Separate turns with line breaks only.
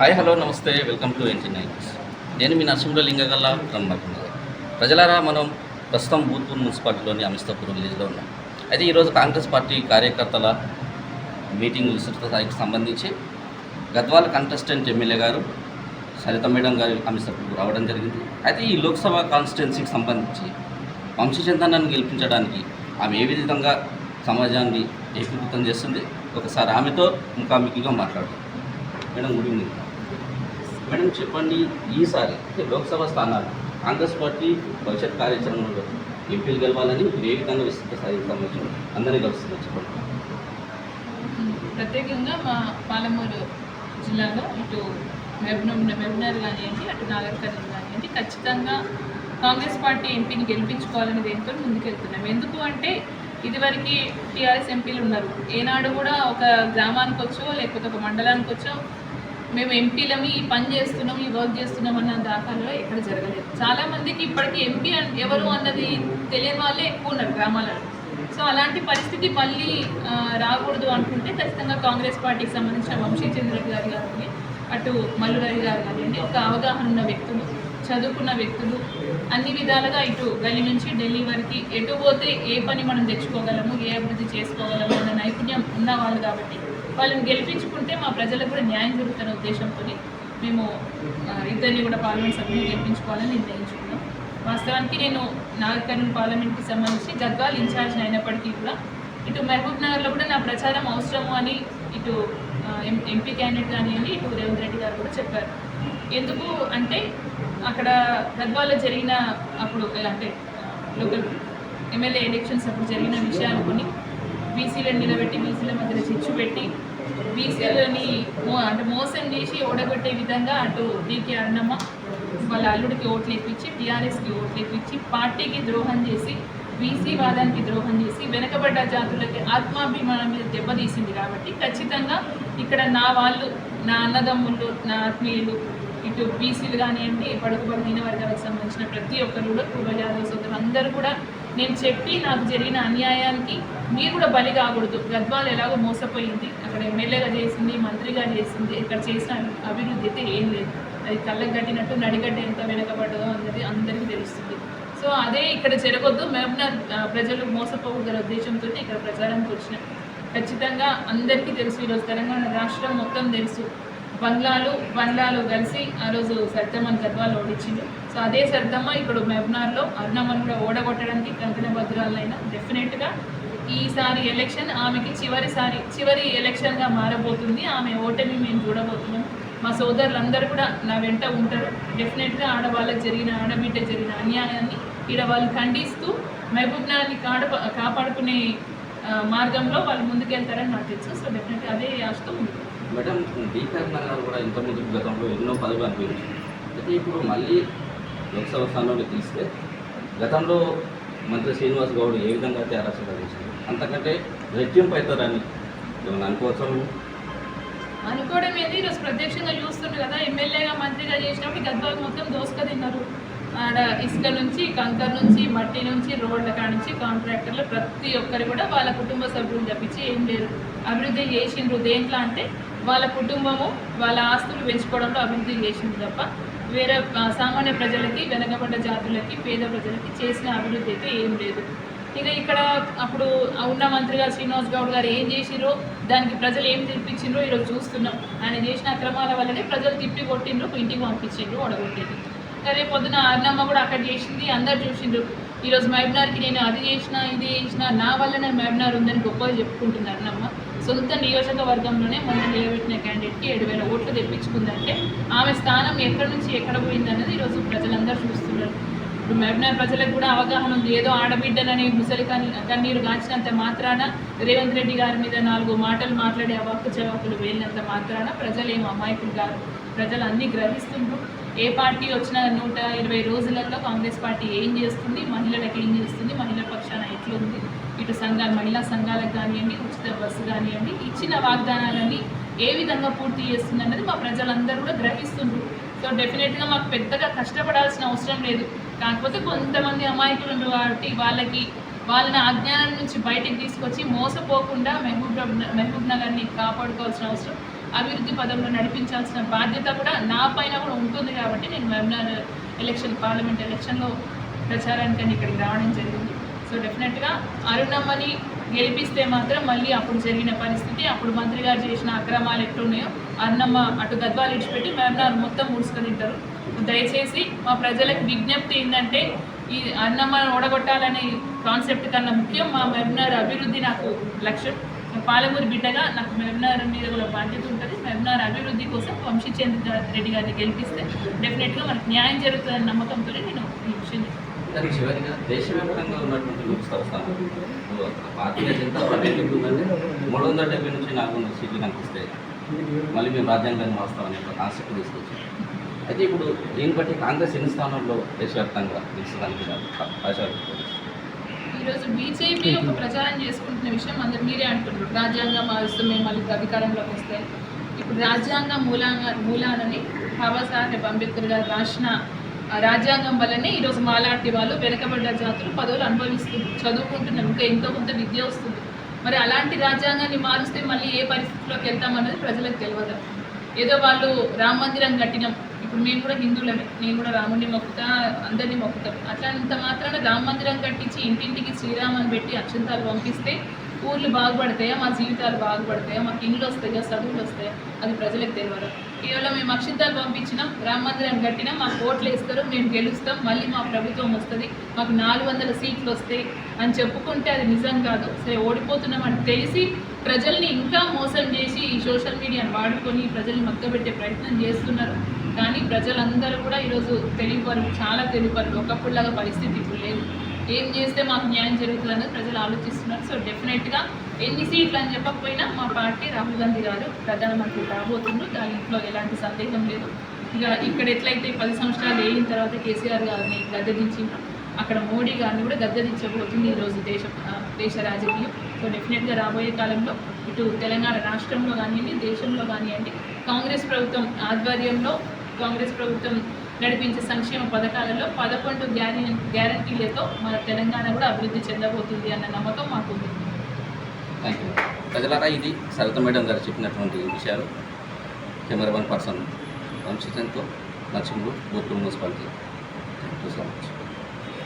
Hi hello namaste welcome to NT nines. నేను మీ నరసింహుల లింగగల్ల బ్రహ్మకుమార్ ప్రజలారా మనం ప్రస్తుతం భూత్పూర్ మున్సిపాలిటీలోని అమిస్తాపూర్ విలేజ్లో ఉన్నాం. అయితే ఈరోజు కాంగ్రెస్ పార్టీ కార్యకర్తల మీటింగ్ విస్తృత స్థాయికి సంబంధించి గద్వాల కంటెస్టెంట్ ఎమ్మెల్యే గారు సరిత మేడం గారు అమిస్తాపూర్కు రావడం జరిగింది. అయితే ఈ లోక్సభ కాన్స్టిట్యున్సీకి సంబంధించి వంశచందనాన్ని గెలిపించడానికి ఆమె ఏ విధంగా సమాజాన్ని ఏకీకృతం చేస్తుంది? ఒకసారి ఆమెతో ముఖాముఖిగా మాట్లాడు మేడం గుడ్ ఈవినింగ్ మేడం చెప్పండి ఈసారి లోక్సభ స్థానాలు కాంగ్రెస్ పార్టీ భవిష్యత్ కార్యాచరణలో ఎంపీలు గెలవాలని మీరు ఏ విధంగా విస్తృత స్థాయికి సంబంధించి అందరినీ కలుస్తున్నారు చెప్పండి.
ప్రత్యేకంగా మా పాలమూరు జిల్లాలో ఇటు మెబ్నూర్ మెబ్నర్ కానివ్వండి అటు నాగర్ కానివ్వండి ఖచ్చితంగా కాంగ్రెస్ పార్టీ ఎంపీని గెలిపించుకోవాలని దేంతో ముందుకెళ్తున్నాం. ఎందుకు అంటే ఇదివరకు టీఆర్ఎస్ ఎంపీలు ఉన్నారు. ఏనాడు కూడా ఒక గ్రామానికి వచ్చో లేకపోతే ఒక మండలానికి వచ్చో మేము ఎంపీలమి ఈ పని చేస్తున్నాం ఈ వర్క్ చేస్తున్నాం అన్న దాఖల్లో ఎక్కడ జరగలేదు. చాలా మందికి ఇప్పటికీ ఎంపీ ఎవరు అన్నది తెలియని వాళ్ళే ఎక్కువ ఉన్నారు గ్రామాలలో. సో అలాంటి పరిస్థితి మళ్ళీ రాకూడదు అనుకుంటే ఖచ్చితంగా కాంగ్రెస్ పార్టీకి సంబంధించిన వంశీ చంద్రరెడ్డి గారు కానీ అటు మల్లురవి గారు కానివ్వండి ఒక అవగాహన ఉన్న వ్యక్తులు చదువుకున్న వ్యక్తులు అన్ని విధాలుగా ఇటు గల్లీ నుంచి ఢిల్లీ వరకు ఎటు పోతే ఏ పని మనం తెచ్చుకోగలము ఏ అభివృద్ధి చేసుకోగలము అన్న నైపుణ్యం ఉన్న వాళ్ళు కాబట్టి వాళ్ళని గెలిపించుకుంటే మా ప్రజలకు కూడా న్యాయం జరుగుతున్న ఉద్దేశంతో మేము ఇద్దరిని కూడా పార్లమెంట్ సభ్యులు గెలిపించుకోవాలని నిర్ణయించుకున్నాం. వాస్తవానికి నేను నాగర్ పార్లమెంట్కి సంబంధించి గద్వాల్ ఇన్ఛార్జ్ అయినప్పటికీ కూడా ఇటు మహబూబ్ నగర్లో కూడా నా ప్రచారం అవసరము అని ఇటు ఎం- ఎంపీ క్యాండిడేట్ కానివ్వండి ఇటు రేవంత్ రెడ్డి గారు కూడా చెప్పారు. ఎందుకు అంటే అక్కడ గద్వాల్లో జరిగిన అప్పుడు అంటే లోకల్ ఎమ్మెల్యే ఎలక్షన్స్ అప్పుడు జరిగిన విషయాలు కొన్ని. బీసీలను నిలబెట్టి బీసీల మధ్య చిచ్చు పెట్టి బీసీలని అంటే మోసం చేసి ఓడగొట్టే విధంగా అటు డీకే అన్నమ్మ వాళ్ళ అల్లుడికి ఓట్లు ఇప్పించి టీఆర్ఎస్కి ఓట్లు ఇప్పించి పార్టీకి ద్రోహం చేసి బీసీ వాదానికి ద్రోహం చేసి వెనకబడ్డ జాతులకి ఆత్మాభిమానం మీద దెబ్బతీసింది కాబట్టి ఖచ్చితంగా ఇక్కడ నా వాళ్ళు నా అన్నదమ్ముళ్ళు నా ఆత్మీయులు ఇటు బీసీలు కానివ్వండి పడుకు బలహీన వర్గాలకు సంబంధించిన ప్రతి ఒక్కరు కూడా పూర్వ యాదవ్ సోదరులు అందరూ కూడా నేను చెప్పి నాకు జరిగిన అన్యాయానికి మీరు కూడా బలి కాకూడదు. గద్వాలు ఎలాగో మోసపోయింది. అక్కడ ఎమ్మెల్యేగా చేసింది మంత్రిగా చేసింది ఇక్కడ చేసిన అభివృద్ధి అయితే ఏం లేదు. అది కళ్ళకు కట్టినట్టు నడిగడ్డ ఎంత వెనకబడ్డదో అన్నది అందరికీ తెలుస్తుంది. సో అదే ఇక్కడ జరగొద్దు. మేము ప్రజలు మోసపోగల ఉద్దేశంతో ఇక్కడ ప్రచారానికి వచ్చిన. ఖచ్చితంగా అందరికీ తెలుసు ఈరోజు తెలంగాణ రాష్ట్రం మొత్తం తెలుసు. బంగ్లాలు బంగ్లాలు కలిసి ఆ రోజు సర్దమ్మని గద్వాలు ఓడించింది సో అదే సర్దమ్మ ఇప్పుడు మెబ్నార్లో అరుణమ్మను కూడా ఓడగొట్టడానికి కంకణ డెఫినెట్గా ఈసారి ఎలక్షన్ ఆమెకి చివరిసారి చివరి ఎలక్షన్గా మారబోతుంది. ఆమె ఓటమి మేము చూడబోతున్నాం. మా సోదరులందరూ కూడా నా వెంట ఉంటారు. డెఫినెట్గా ఆడవాళ్ళకి జరిగిన ఆడబిడ్డ జరిగిన అన్యాయాన్ని ఈడ వాళ్ళు ఖండిస్తూ మహబూబ్నాన్ని కాడ కాపాడుకునే మార్గంలో వాళ్ళు ముందుకెళ్తారని నాకు తెలుసు. సో డెఫినెట్గా అదే ఆశతో ఉంటుంది
మేడం డి గారు కూడా ఇంతకుముందు గతంలో ఎన్నో పదవులు అనుభవించారు అయితే ఇప్పుడు మళ్ళీ లోక్సభ స్థానంలో తీస్తే గతంలో మంత్రి శ్రీనివాస్ గౌడ్ ఏ విధంగా అయితే అరాచకాలు చేశారు? అంతకంటే రెట్టింపు అవుతారని ఏమైనా అనుకోవచ్చు
అనుకోవడం ఏంది? ఈరోజు ప్రత్యక్షంగా చూస్తుండే కదా ఎమ్మెల్యేగా మంత్రిగా చేసినప్పుడు గద్వాలు మొత్తం దోసుక తిన్నారు ఆడ ఇసుక నుంచి కంకర్ నుంచి మట్టి నుంచి రోడ్ల కాడ నుంచి కాంట్రాక్టర్లు ప్రతి ఒక్కరు కూడా వాళ్ళ కుటుంబ సభ్యులు తప్పించి ఏం లేరు అభివృద్ధి చేసిండ్రు దేంట్లో అంటే వాళ్ళ కుటుంబము వాళ్ళ ఆస్తులు పెంచుకోవడంలో అభివృద్ధి చేసింది తప్ప వేరే సామాన్య ప్రజలకి వెనకబడ్డ జాతులకి పేద ప్రజలకి చేసిన అభివృద్ధి అయితే ఏం లేదు. ఇక ఇక్కడ అప్పుడు ఉన్న మంత్రిగా శ్రీనివాస్ గౌడ్ గారు ఏం చేసిరో దానికి ప్రజలు ఏం తెప్పించిండ్రో ఈరోజు చూస్తున్నాం. ఆయన చేసిన అక్రమాల వల్లనే ప్రజలు తిప్పి కొట్టిండ్రు ఇంటికి పంపించిండ్రు అడగొట్టేది సరే పొద్దున అన్నమ్మ కూడా అక్కడ చేసింది అందరు చూసిండ్రు. ఈరోజు మహబూబ్నార్కి నేను అది చేసిన ఇది చేసిన నా వల్లనే మహబూబ్నార్ ఉందని గొప్పగా చెప్పుకుంటుంది అన్నమ్మ. సొంత నియోజకవర్గంలోనే మొన్న నిలబెట్టిన క్యాండిడేట్కి ఏడు వేల ఓట్లు తెప్పించుకుందంటే ఆమె స్థానం ఎక్కడి నుంచి ఎక్కడ పోయింది అన్నది ఈరోజు ప్రజలందరూ చూస్తున్నారు. ఇప్పుడు మహబూబ్నగర్ ప్రజలకు కూడా అవగాహన ఉంది. ఏదో ఆడబిడ్డనని ముసలి కన్నీరు గాంచినంత మాత్రాన రేవంత్ రెడ్డి గారి మీద నాలుగు మాటలు మాట్లాడే అవాక్కు చవాకులు వెళ్ళినంత మాత్రాన ప్రజలు ఏం అమాయకులు కాదు ప్రజలు అన్నీ గ్రహిస్తుండ్రు. ఏ పార్టీ వచ్చిన నూట ఇరవై రోజులలో కాంగ్రెస్ పార్టీ ఏం చేస్తుంది? మహిళలకు ఏం చేస్తుంది? మహిళల పక్షాన ఎట్లుంది? ఇటు సంఘాలు మహిళా సంఘాలకు కానివ్వండి ఉచిత బస్సు కానివ్వండి ఇచ్చిన వాగ్దానాలన్నీ ఏ విధంగా పూర్తి చేస్తుంది అన్నది మా ప్రజలందరూ కూడా గ్రహిస్తుండ్రు. సో డెఫినెట్గా మాకు పెద్దగా కష్టపడాల్సిన అవసరం లేదు. కాకపోతే కొంతమంది అమాయకులు ఉన్నారు కాబట్టి వాళ్ళకి వాళ్ళని అజ్ఞానం నుంచి బయటికి తీసుకొచ్చి మోసపోకుండా మహబూబ్ మహబూబ్ నగర్ని కాపాడుకోవాల్సిన అవసరం అభివృద్ధి పదంలో నడిపించాల్సిన బాధ్యత కూడా నా పైన కూడా ఉంటుంది కాబట్టి నేను వెబినార్ ఎలక్షన్ పార్లమెంట్ ఎలక్షన్లో ప్రచారానికని ఇక్కడికి రావడం జరిగింది. సో డెఫినెట్గా అరుణమ్మని గెలిపిస్తే మాత్రం మళ్ళీ అప్పుడు జరిగిన పరిస్థితి అప్పుడు మంత్రి గారు చేసిన అక్రమాలు ఎట్లున్నాయో అరుణమ్మ అటు గద్వాలు ఇచ్చిపెట్టి వెబినార్ మొత్తం ముడుచుకొని తింటారు దయచేసి మా ప్రజలకు విజ్ఞప్తి ఏంటంటే ఈ అన్నమ్మను ఓడగొట్టాలనే కాన్సెప్ట్ కన్నా ముఖ్యం మా వెబినార్ అభివృద్ధి నాకు లక్ష్యం. పాలమూరు బిడ్డగా నాకు వెబినార్ మీద కూడా బాధ్యత ఉంటుంది. వెబినార్ అభివృద్ధి కోసం వంశీచంద్ర రెడ్డి గారిని గెలిపిస్తే డెఫినెట్గా మనకు న్యాయం జరుగుతుందనే నమ్మకంతో నేను ఈ విషయం చెప్తాను.
కానీ చివరిగా దేశవ్యాప్తంగా ఉన్నటువంటి లోక్సభ స్థానాలు భారతీయ జనతా పార్టీ ఎంత మూడు వందల డెబ్బై నుంచి నాలుగు వందల సీట్లు కనిపిస్తాయి. మళ్ళీ మేము రాజ్యాంగాన్ని మారుస్తామని ఒక కాన్సెప్ట్ తీసుకొచ్చాం. అయితే ఇప్పుడు దీన్ని బట్టి కాంగ్రెస్ ఎన్ని స్థానాల్లో దేశవ్యాప్తంగా తీసుకోవడానికి
ఈరోజు బీజేపీ ఒక ప్రచారం చేసుకుంటున్న విషయం అందరు మీరే అంటున్నారు. రాజ్యాంగం మారుస్తూ మేము మళ్ళీ అధికారంలోకి వస్తే ఇప్పుడు రాజ్యాంగ మూలాంగ మూలాలని బాబాసాహెబ్ అంబేద్కర్ గారు రాసిన రాజ్యాంగం వల్లనే ఈరోజు మాలాంటి వాళ్ళు వెనకబడ్డ జాతులు పదవులు అనుభవిస్తుంది చదువుకుంటున్నాం ఇంకా ఎంతో కొంత విద్య వస్తుంది. మరి అలాంటి రాజ్యాంగాన్ని మారుస్తే మళ్ళీ ఏ పరిస్థితిలోకి వెళ్తామన్నది ప్రజలకు తెలియదు ఏదో వాళ్ళు రామ మందిరం కట్టినాం ఇప్పుడు మేము కూడా హిందువులమే నేను కూడా రాముడిని మొక్కుతా అందరినీ మొక్కుతాం. అట్లా అంత మాత్రాన రామ మందిరం కట్టించి ఇంటింటికి శ్రీరామని పెట్టి అక్షంతాలు పంపిస్తే ఊర్లు బాగుపడతాయా? మా జీవితాలు బాగుపడతాయా? మాకు ఇండ్లు వస్తాయా? చదువులు వస్తాయా? అది ప్రజలకు తెలియదు. కేవలం మేము అక్షింతాలు పంపించినాం రామ మందిరం కట్టినా మాకు ఓట్లు వేస్తారు మేము గెలుస్తాం మళ్ళీ మా ప్రభుత్వం వస్తుంది మాకు నాలుగు వందల సీట్లు వస్తాయి అని చెప్పుకుంటే అది నిజం కాదు. సరే ఓడిపోతున్నాం అని తెలిసి ప్రజల్ని ఇంకా మోసం చేసి ఈ సోషల్ మీడియాను వాడుకొని ప్రజల్ని మగ్గబెట్టే ప్రయత్నం చేస్తున్నారు. కానీ ప్రజలందరూ కూడా ఈరోజు తెలియపరు చాలా తెలియపరు ఒకప్పుడులాగా పరిస్థితి ఇప్పుడు లేదు. ఏం చేస్తే మాకు న్యాయం జరుగుతుంది అనేది ప్రజలు ఆలోచిస్తున్నారు. సో డెఫినెట్గా ఎన్ని సీట్లు అని చెప్పకపోయినా మా పార్టీ రాహుల్ గాంధీ గారు ప్రధానమంత్రి రాబోతుండు దాని ఇంట్లో ఎలాంటి సందేహం లేదు. ఇక ఇక్కడ ఎట్లయితే పది సంవత్సరాలు వేయిన తర్వాత కేసీఆర్ గారిని గద్దెదించిండ్రో అక్కడ మోడీ గారిని కూడా గద్దెదించబోతుంది ఈరోజు దేశ దేశ రాజకీయం. సో డెఫినెట్గా రాబోయే కాలంలో ఇటు తెలంగాణ రాష్ట్రంలో కానివ్వండి దేశంలో కానివ్వండి కాంగ్రెస్ ప్రభుత్వం ఆధ్వర్యంలో కాంగ్రెస్ ప్రభుత్వం నడిపించే సంక్షేమ పథకాలలో పదకొండు గ్యారీ గ్యారంటీలతో మన తెలంగాణ కూడా అభివృద్ధి చెందబోతుంది అన్న నమ్మకం మాకుంది
థ్యాంక్ యూ ప్రజలారా ఇది సరిత మేడం గారు చెప్పినటువంటి విషయాలు. Cameraman person వంశీచంద్తో Narasimhudu Burpur municipality. Thank you so much